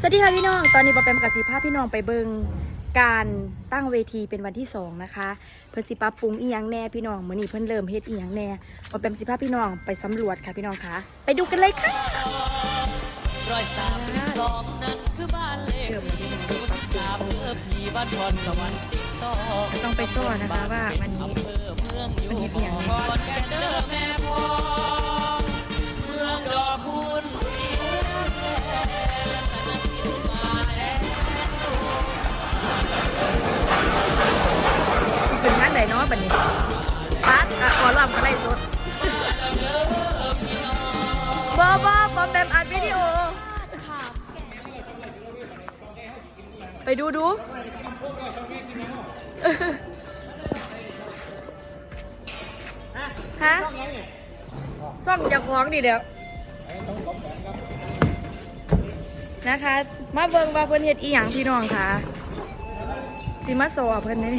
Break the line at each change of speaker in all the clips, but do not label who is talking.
สวัสดีค่ะพี่น้อง ตอนนี้ปอแปมกับสีภาพพี่น้องไปเบิงการตั้งเวทีเป็นวันที่สองนะคะ เพิ่นสิปรับปรุงอีหยังแน่พี่น้องมื้อนี้เพิ่นเริ่มเฮ็ดอีหยังแน่ปอแปมสิภาพพี่น้องไปสำรวจค่ะพี่น้องคะไปดูกันเลยค่ะ
ร้อยสามสิบสองนั่นคือบ้านเลขที่ศูนย์สามเมื่อพี่บ้านพรสวรรค์ติดต่อ
ต้องไปซ่อนนะคะว่าวันนี้
อำเภอเมืองอยู่
มันเฮ็ดอีหยัง
ก่อนแก่เด้อแม่ เนาะ
บัดนี้ปาดอะขอรำกันได้สุดบอบอปอมแปมอัดวิดีโอ ไปดูดู ฮะซ่อมจากของดิเดี๋ยวนะคะ มาเบิงว่าเพิ่นเฮ็ดอีหยังพี่น้องค่ะ สิมาสอบเพิ่นนี่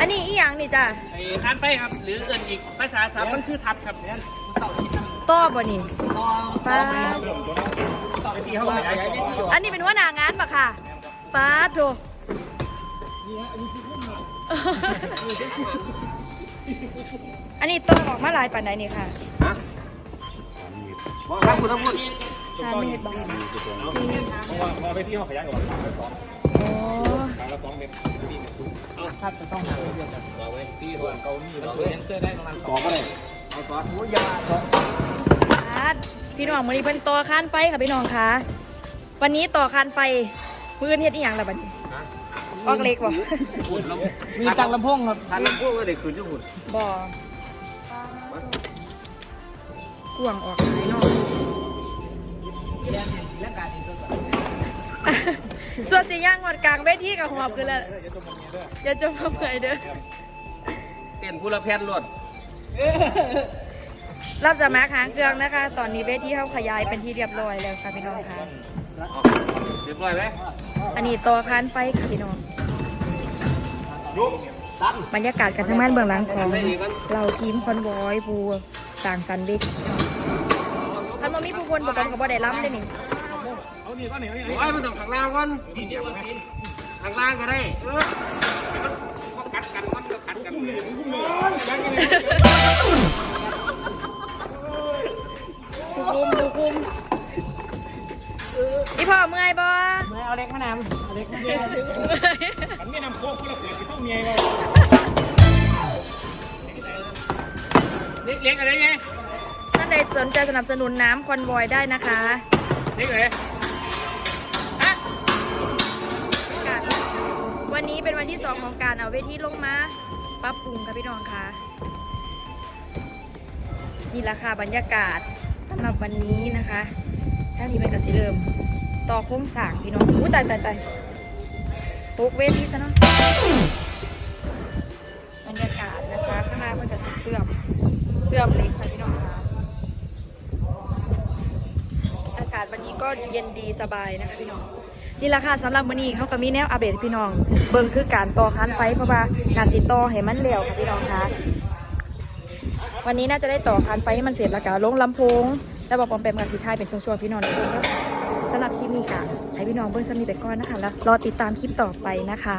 อันนี้อีหยังนี่จ้ะ
ไอ้คานไฟครับ หรือเอื่นอีกภาษาสามมันคือทัดครับเนี่ยเสาร์อาทิตย์นะ
ต้อบ่นี่
ต่อ
ป้าด
ต่อไปทีเขาไม่ได้ไม่ที่อยู่
อันนี้เป็นว่าหนางานปะค่ะป้าดโถอันนี้ต้อออกมาหลายปานใดนี่ค่ะ
ครับคุณต้องพูด
ห้าเมตรบ่สี่เมตร
เพราะว่าพอไปที่ห้องขยายก่อนสอง
โอ้
ทางละสองเมตร ที่เมตร
เอาทัดจะต้องหาเรื่องกันต่อไว้ที่ส่วนเกาหลีแล้วเอนเซอร์ได้ประมาณส
ต่
อ
องก็ได้
เอาก่อนโอ้ยาสอง
ป้าดพี่น้องมื้อนี้เป็นต่อคานไฟค่ะพี่น้องค่ะวันนี้ต่อคานไฟมื้ออนเฮ็ดอีหยังล่ะบัดนี้ออกเล็กบ่
พูดแล้วมีตังลำโพงครับตังลำโพงก็ได้คืนที่หุ่น
บ่กวางออกไหนเนาะ
และการอินเตอร์
ส่วนสีย่างหมดกลางเวทีกับหัวคือแล้วอย่าจมมาเมื่อยเด้อ
เปลี่ยนผู้ละแพทย์รวด
รับสมัครหางเครื่องนะคะ ตอนนี้เวทีเขาขยายเป็นที่เรียบร้อยแล้วค่ะพี่น้องค่ะ
เรียบร้อยไหม
อันนี้ต่อคานไฟค่ะพี่น้อง
ยุตัน
บรรยากาศการทำงานเบื้องหลังของเราทีมคอนวอยผู้ต่างสันเวทีคันบ่มีผู้คนบอกกันกับบ่ได้ล้ำเลย นี่
เอานี่ก็หนีเอานี่
โอ้ยมันต้องข้างล่างก่อนข้างล่างก็ได้เออก็กัดกันมันก็กัดกันเลย
ผู้คุมผู้คุมอีพ่อเมื่อยบ่
ไม่เอาเล็กมะนาวเอาเล็กมะนาว
ฉันไม่นำโค้กกูละเปลี่ยนที่เท่าเมียเรา
เล็กเล็กอะไรไง
ท่านใดสนใจสนับสนุนน้ำคอนวอยได้นะคะ
เล็กเลย
เป็นวันที่สองของการเอาเวทีลงมาปรับปรุงค่ะพี่น้องค่ะนี่แหละค่ะบรรยากาศสำหรับวันนี้นะคะท่านี้เป็นกสิเริ่ม ต่อโค้งสางพี่น้องอู้ตายตายตายตกเวทีซะเนาะบรรยากาศนะคะข้างหน้ามันก็จะเสื่อมเสื่อมเล็กค่ะพี่น้องค่ะอากาศวันนี้ก็เย็นดีสบายนะคะพี่น้อง นี่แหละค่ะสำหรับมื้อนี้เขาก็มีแนวอัปเดตให้พี่น้อง เบิ่งคือการต่อคันไฟเพราะว่าการสิต่อให้มันเร็วค่ะพี่น้องคะวันนี้น่าจะได้ต่อคันไฟให้มันเสร็จแล้วก็ลงลำโพงแล้วบอกปอมแปมกับสีทายเป็นช่วงๆพี่น้องทุกคนครับสำหรับคลิปนี้กะให้พี่น้องเบิ่งสนิทไปก่อนนะคะแล้วรอติดตามคลิปต่อไปนะคะ